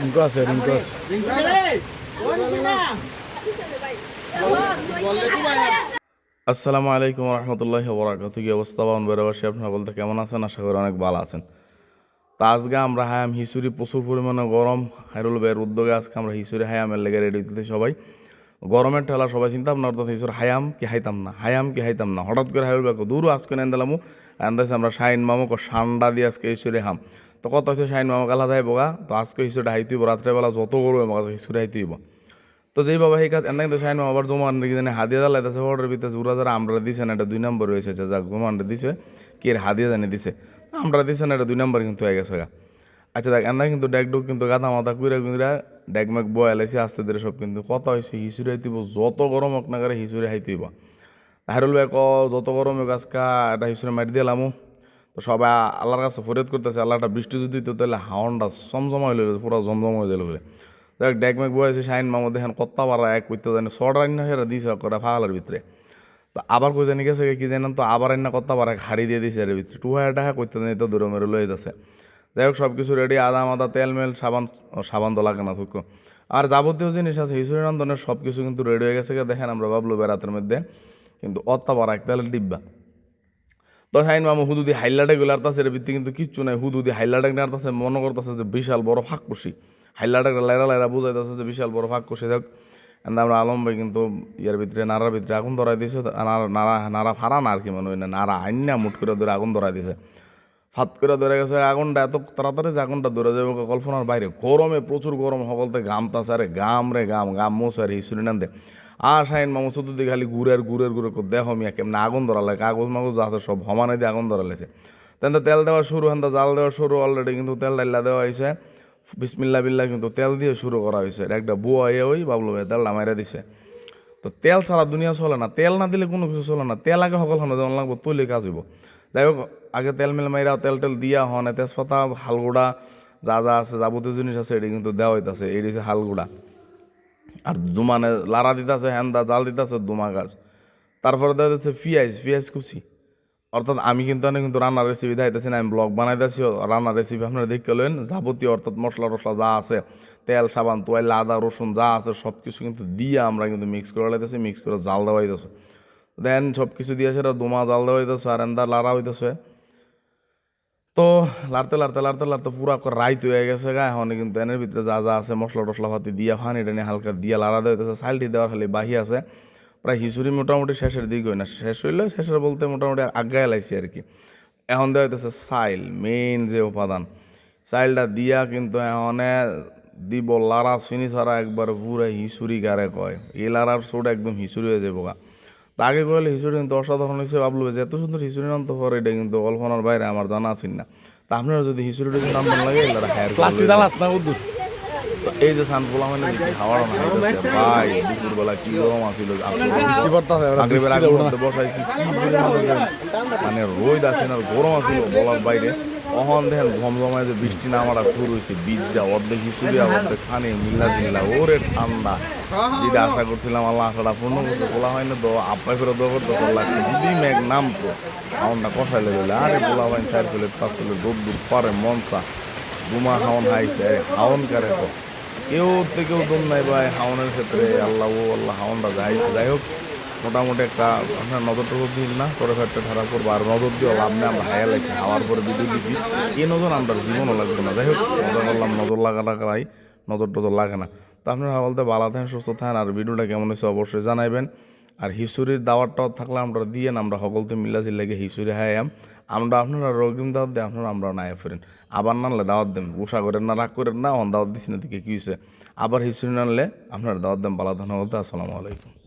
রিঙ্কু আছে রিঙ্কু আছে আসসালামু আলাইকুম রহমতুল্লাহ বরাকাত কি অবস্থা বাবন? বেরোবাসী আপনারা বলতে কেমন আছেন? আশা করি অনেক ভালো আছেন। তা আজকে আমরা হায়াম হিসুরি প্রচুর পরিমাণে গরম হাইরুল ভাইয়ের উদ্যোগে আজকে আমরা হিসুরি হায়ামের লেগে রেডি হইতে সবাই। গরমের ঠেলা সবাই চিন্তা ভাবনা অর্থাৎ হিসুর হায়াম কি হাইতাম না, হায়াম কি হাইতাম না। হঠাৎ করে হাইরুল ভাই দূর আজকে নেন দিলামু আন্দাজে আমরা শাইন মামুক সান্ডা দিয়ে আজকে হিসুরি হাম। তো কত হচ্ছে শাইন মামা গালা যায় বোগা তো আজকে হিসুরি হাইতেইব রাত্রেবেলা যত গরম আমাকে হিসুরি হাইতেইব তো যেই বাবা এই কাজ এনে কিন্তু শাইন আবার জমান রেখে জানে হাদিয়া দাল লাইতেছে অর্ডার ভিতরে জুরা যারা আমরা দিছে না, এটা দুই নম্বর রয়েছে যাক জমান দিছে, কি এর হাদিয়া জানি দিছে। আমরা দিছে না, এটা দুই নম্বর কিন্তু হয়ে গেছে আচ্ছা দেখ এনে কিন্তু ডেক ডুক কিন্তু গাদা মাথা কুইরা কুইরা ডেক মেক বয় লাইছে আস্তে ধীরে সব কিন্তু কত হয়েছে হিসুরে হাইতিব যত গরম হোক না করে হিসুরে হাইতিব হারুল ভাই ক, যত গরম হোক আজকা এটা হিসুরে মারি দিলামু তো সবাই আল্লাহর কাছে ফরিয়াদ করতেছে, আল্লাহটা বৃষ্টি যদি দিত তাহলে হাওনটা সমজমা হইল, পুরো জমজম হয়ে গেল বলে। দেখ ডেক মেক বয়েছে শাইন মামু দেখেন কত্তা পারা এক করতে জানি শর্ট রান্না সেটা দিছে করে ফাগালের ভিতরে। তো আবার কই জানি গেছে কি জানেন তো, আবার রান্না কত্তা পারা হারি দিয়ে দিছে এর ভিতরে। টু হাজার টাকা করতে জানি তো দূরে মেরে লয়ে যাচ্ছে। যাই হোক সব কিছু রেডি আদা, মাদা, তেল, মেল, সাবান সাবান তো লাগে না, থুকো। আর যাবতীয় জিনিস আছে হিসুরি সব কিছু কিন্তু রেডি হয়ে গেছে দেখেন আমরা ভাবলো বেড়াতের মধ্যে। কিন্তু অত্তা পারা এক তেলের ডিব্বা। তো হাইন মামু, হুদুদি হাইলাটে গুলো আরতাছে, এর ভিত্তি কিন্তু কিচ্ছু নাই। হুদুদি হাইলাটে আরতাছে, মনে করতেছে যে বিশাল বড় ফাঁক কষি হাইলাটে লাইরা লাইরা বুঝাইতেছে যে বিশাল বড় ফাঁক কষি দেখ আমরা আলম ভাই কিন্তু ইয়ার ভিতরে নাড়ার ভিতরে আগুন ধরাই দিয়েছে নাড়া নাড়া না আর কি মনে না নাড়া আইনা মুট করে ধরে আগুন ধরাই দিয়েছে ফাত করে ধরে গেছে, আগুনটা এত তাড়াতাড়ি যে আগুনটা ধরে যাবে কল্পনার বাইরে। গরমে প্রচুর গরম সকলতে গাম তাছে। আরে গাম রে গাম গাম মোস আর হিসুরি নান্দে আর শাইন মামু, চতুর্দিকে খালি গুড়ের গুড়ের গুড়ে দেহ মিয়া কেমন আগুন ধরা লাগে? কাগজ মাগজ যাতে সব হমানে দিয়ে আগুন ধরা লেছে তেন তেল দেওয়া শুরু হেন জাল দেওয়া শুরু অলরেডি কিন্তু তেল ডাইলা দেওয়া হয়েছে বিসমিল্লা বিল্লা কিন্তু তেল দিয়ে শুরু করা হয়েছে একটা বুয়া ইয়ে ওই বাবলু ভাই, তেলটা মাইরা দিছে। তো তেল ছাড়া দুনিয়া চলে না। তেল না দিলে কোনো কিছু চলে না। তেল আগে সকল হনে যেমন লাগবো, তৈলে কাজ হইব। যাই হোক আগে তেল মেল মাইরা তেল টেল দিয়া হনে তেজপাতা, হালগুড়া, যা যা আছে, যাবতীয় জিনিস আছে, এটি কিন্তু দেওয়া হইতাছে। এটি হচ্ছে হালগুড়া। আর জুমানে লারা দিতেছে হ্যান্দা জাল দিতেছে, দুমা গাছ। তারপরে দেওয়া যাচ্ছে পিঁয়াজ পিঁয়াজ কুচি। অর্থাৎ আমি কিন্তু অনেক কিন্তু রান্নার রেসিপি দেখাইতেছি না, আমি ব্লগ বানাইতেছি রান্নার রেসিপি আপনারা দেখতে লেন যাবতীয় অর্থাৎ মশলা টশলা যা আছে, তেল, সাবান তোয়াইল আদা রসুন যা আছে সব কিছু কিন্তু দিয়ে আমরা কিন্তু মিক্স করে লাইতেছি মিক্স করে জাল দেওয়া হইতেছে। দেন সব কিছু দিয়ে সেটা দুমা জাল দেওয়া হইতেছে, আর এন্দা লাড়া হইতেছে। তো লাড়তে লাড়তে লাড়তে লাড়তে পুরা রাইত হয়ে গেছে গা। এখন কিন্তু এনের ভিতরে যা যা আছে, মশলা টশলা পাতি দিয়া ফানি টানি হালকা দিয়া লাড়া দেওয়া সাইলটি দেওয়ার খালি বাহি আছে। প্রায় হিসুরি মোটামুটি শেষের দিক হয় না শেষ হইলে শেষের বলতে মোটামুটি আগায় লাইছি আর কি। এখন দেওয়া হইতেছে সাইল মেইন যে উপাদান। সাইলটা দিয়া কিন্তু এখনে দিব লাড়া, চিনি ছাড়া একবার পুরা হিসুরি গারে কয়। এই লাড়ার সোটা একদম হিসুরি হয়ে যাব গা। তা আগে কইলে হিসুরি কিন্তু অসাধারণ হয়েছে ভাবলো যে এত সুন্দর হিসুরি নাম তো পরে এটা কিন্তু কল্পনার বাইরে আমার জানা আছেন না। তা আপনারা যদি হিসুরিটা যদি নাম লাগে এলারা হায়ার প্লাস্টিক দালাস না উদ্দুর তো এই যে সানফুলা মানে খাওয়ার না ভাই দুপুরবেলা কি গরম আছিল বৃষ্টি পড়তাছে ওরা আগের আগে মধ্যে বসাইছি কি মানে রোদ আছে না রোদ আছিল বলার বাইরে। অহন দেখেন ঝমঝমায় যে বৃষ্টি নামাটা শুরু হয়েছে বীজা অর্ধেক হিসুরিয়া অর্ধেক খানে, মিল্লা মিল্লা ওরে ঠান্ডা। যেটা আশা করছিলাম আল্লাহ আশাটা পূর্ণ করতে, বলা হয় না তো আপ্পাই করে দো করতে লাগছে যদি মেঘ নাম তো খাওয়ানটা কষাইলে দিলে, আরে বলা হয় চার ফেলে পাঁচ দুধ দুধ পারে, মনসা দুমা খাওয়ান হাইছে খাওয়ান কারে তো কেউ তো দম নাই ভাই, হাওনের ক্ষেত্রে আল্লাহ ও আল্লাহ হাওনটা যাইছে যাই হোক। মোটামুটি একটা আপনার নজর টজর দিন না, করে ফেরতে ধারা করব আর নজর দিয়ে লাভ নেই, আমরা হায়া লাগছি, হাওয়ার পরে ভিডিও দিচ্ছি এই নজর আমরা জীবনও লাগবে না। যাই হোক নজর করলাম, নজর লাগা লাগাই নজর টজর লাগে না। তো আপনারা বলতে ভালো থাকেন, সুস্থ থাকেন, আর ভিডিওটা কেমন হয়েছে অবশ্যই জানাইবেন। আর হিস্টোরির দাওয়ারটাও থাকলে আমরা দিয়েন, আমরা সকলতে মিলাছি লেগে হিস্টোরি হায়াম আমরা আপনারা রোগিম দাওয়াত দিই আপনারা আমরা নাই ফেরেন। আবার নানলে দাওয়াত দেন, উষা করেন না, রাগ করেন না, অন দাওয়াত দিচ্ছি না দিকে কী হয়েছে আবার হিস্টোরি নানলে আপনারা দাওয়াত দেন বালা ধন্যবাদ আসসালামু আলাইকুম।